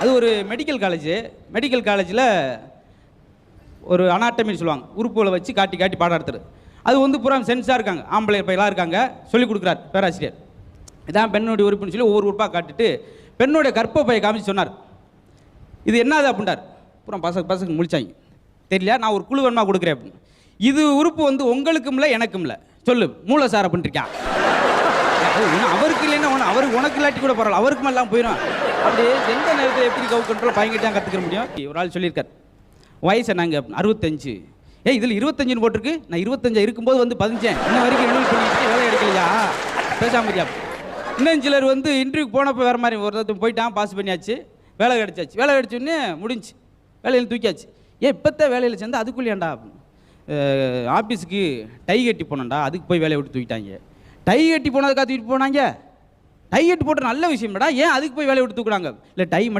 அது ஒரு medical college medical காலேஜில் ஒரு அனாட்டமின்னு சொல்லுவாங்க. உறுப்புகளை வச்சு காட்டி காட்டி பாடம் எடுத்துரு அது வந்து பூரா சென்ஸாக இருக்காங்க. ஆம்பளை பையலாக இருக்காங்க. சொல்லிக் கொடுக்குறாரு பேராசிரியர். இதான் பெண்ணுடைய உறுப்புன்னு சொல்லி ஒவ்வொரு உறுப்பாக காட்டிட்டு பெண்ணுடைய கற்பப்பையை காமிச்சு சொன்னார். இது என்னது அப்படின்றார் அப்புறம் பசங்க பசங்க முடிச்சாங்க தெரியல நான் ஒரு குழு வேணுமா கொடுக்குறேன் அப்படின்னு இது உறுப்பு வந்து உங்களுக்கும் இல்லை எனக்கும் இல்லை சொல்லு. மூளை சார் அப்படின்ட்டு இருக்கான் அவருக்கு இல்லைன்னா ஒன்று அவருக்கு உனக்கு இல்லாட்டி கூட பரவாயில்ல அவருக்கு எல்லாம் போயிடும் அப்படி எந்த நேரத்தில் எப்படி கவு கண்ட்ரோல் பையன்கிட்ட தான் கற்றுக்க முடியும்? ஒரு ஆள் சொல்லியிருக்கார். வயசை நாங்கள் அறுபத்தஞ்சு. ஏய் இதில் இருபத்தஞ்சுன்னு போட்டிருக்கு. நான் இருபத்தஞ்சா இருக்கும்போது வந்து பதினஞ்சேன். இன்ன வரைக்கும் ரெனியூல் பண்ணிட்டு வேலை எடுக்கலையா? பேசாம இருக்கியா? இன்னும் சிலர் வந்து இன்டர்வியூக்கு போனப்போ வேறு மாதிரி ஒருத்தர் போயிட்டான் பாஸ் பண்ணியாச்சு. வேலை கிடைச்சாச்சு. வேலை கிடச்சோடனே முடிஞ்சு வேலையில் தூக்கியாச்சு. ஏன் இப்போத்தான் வேலையில் சேர்ந்தால் அதுக்குள்ளேயாண்டா? ஆஃபீஸுக்கு டை கட்டி போனேன்டா அதுக்கு போய் வேலையை விட்டு தூக்கிட்டாங்க. டை கட்டி போனதுக்காக தூக்கிட்டு போனாங்க. டை கட்டி போட்ட நல்ல விஷயம்டா ஏன் அதுக்கு போய் வேலையை விட்டு தூக்குறாங்க? இல்லை டை மட்டும்